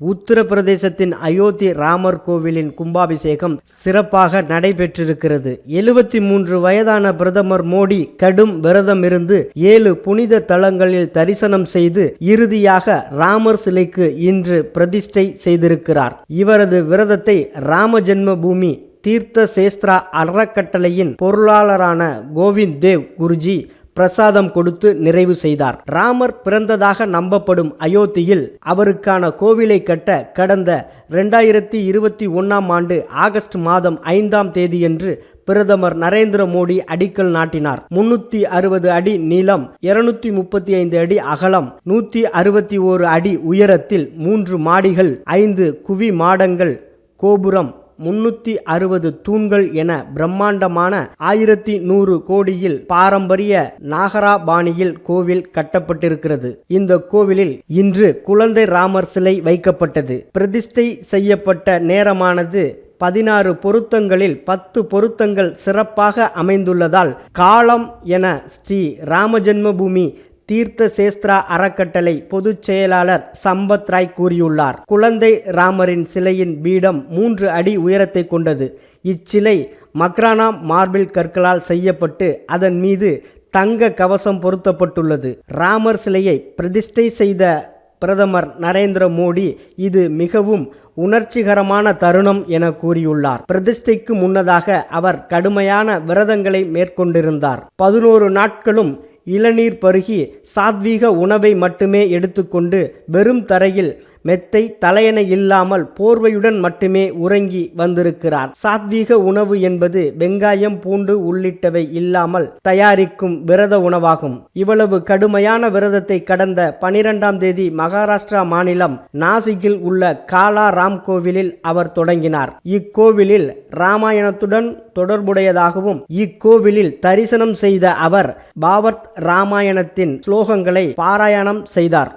உத்தரப்பிரதேசத்தின் அயோத்தி ராமர் கோவிலின் கும்பாபிஷேகம் சிறப்பாக நடைபெற்றிருக்கிறது. எழுபத்தி மூன்று வயதான பிரதமர் மோடி கடும் விரதம் இருந்து ஏழு புனித தலங்களில் தரிசனம் செய்து இறுதியாக ராமர் சிலைக்கு இன்று பிரதிஷ்டை செய்திருக்கிறார். இவரது விரதத்தை ராம ஜென்ம பூமி தீர்த்த சேஸ்திரா அறக்கட்டளையின் பொருளாளரான கோவிந்த் தேவ் குருஜி பிரசாதம் கொடுத்து நிறைவு செய்தார். ராமர் பிறந்ததாக நம்பப்படும் அயோத்தியில் அவருக்கான கோவிலை கட்ட கடந்த ரெண்டாயிரத்தி இருபத்தி ஒன்றாம் ஆண்டு ஆகஸ்ட் மாதம் ஐந்தாம் தேதியன்று பிரதமர் நரேந்திர மோடி அடிக்கல் நாட்டினார். முன்னூத்தி அறுபது அடி நீளம் இருநூத்தி முப்பத்தி ஐந்து அடி அகலம் நூத்தி அறுபத்தி ஓரு அடி உயரத்தில் மூன்று மாடிகள் ஐந்து குவி மாடங்கள் கோபுரம் முன்னூத்தி அறுபது தூண்கள் என பிரம்மாண்டமான ஆயிரத்தி நூறு கோடியில் பாரம்பரிய நாகரா பாணியில் கோவில் கட்டப்பட்டிருக்கிறது. இந்த கோவிலில் இன்று குழந்தை ராமர் சிலை வைக்கப்பட்டது. பிரதிஷ்டை செய்யப்பட்ட நேரமானது பதினாறு பொருத்தங்களில் பத்து பொருத்தங்கள் சிறப்பாக அமைந்துள்ளதால் காலம் என ஸ்ரீ ராமஜென்மபூமி தீர்த்த சேஸ்திரா அறக்கட்டளை பொதுச் செயலாளர் சம்பத் ராய் கூறியுள்ளார். குழந்தை ராமரின் சிலையின் பீடம் மூன்று அடி உயரத்தை கொண்டது. இச்சிலை மக்ரானா மார்பிள் கற்களால் செய்யப்பட்டு அதன் மீது தங்க கவசம் பொருத்தப்பட்டுள்ளது. ராமர் சிலையை பிரதிஷ்டை செய்த பிரதமர் நரேந்திர மோடி இது மிகவும் உணர்ச்சிகரமான தருணம் என கூறியுள்ளார். பிரதிஷ்டைக்கு முன்னதாக அவர் கடுமையான விரதங்களை மேற்கொண்டிருந்தார். பதினோரு நாட்களும் இளநீர் பருகி சாத்வீக உணவை மட்டுமே எடுத்துக்கொண்டு வெறும் தரையில் மெத்தை தலையணை இல்லாமல் போர்வையுடன் மட்டுமே உறங்கி வந்திருக்கிறார். சாத்வீக உணவு என்பது வெங்காயம் பூண்டு உள்ளிட்டவை இல்லாமல் தயாரிக்கும் விரத உணவாகும். இவ்வளவு கடுமையான விரதத்தை கடந்த பனிரெண்டாம் தேதி மகாராஷ்டிரா மாநிலம் நாசிக்கில் உள்ள காலா ராம் கோவிலில் அவர் தொடங்கினார். இக்கோவிலில் ராமாயணத்துடன் தொடர்புடையதாகவும் இக்கோவிலில் தரிசனம் செய்த அவர் பாவர்த் ராமாயணத்தின் ஸ்லோகங்களை பாராயணம் செய்தார்.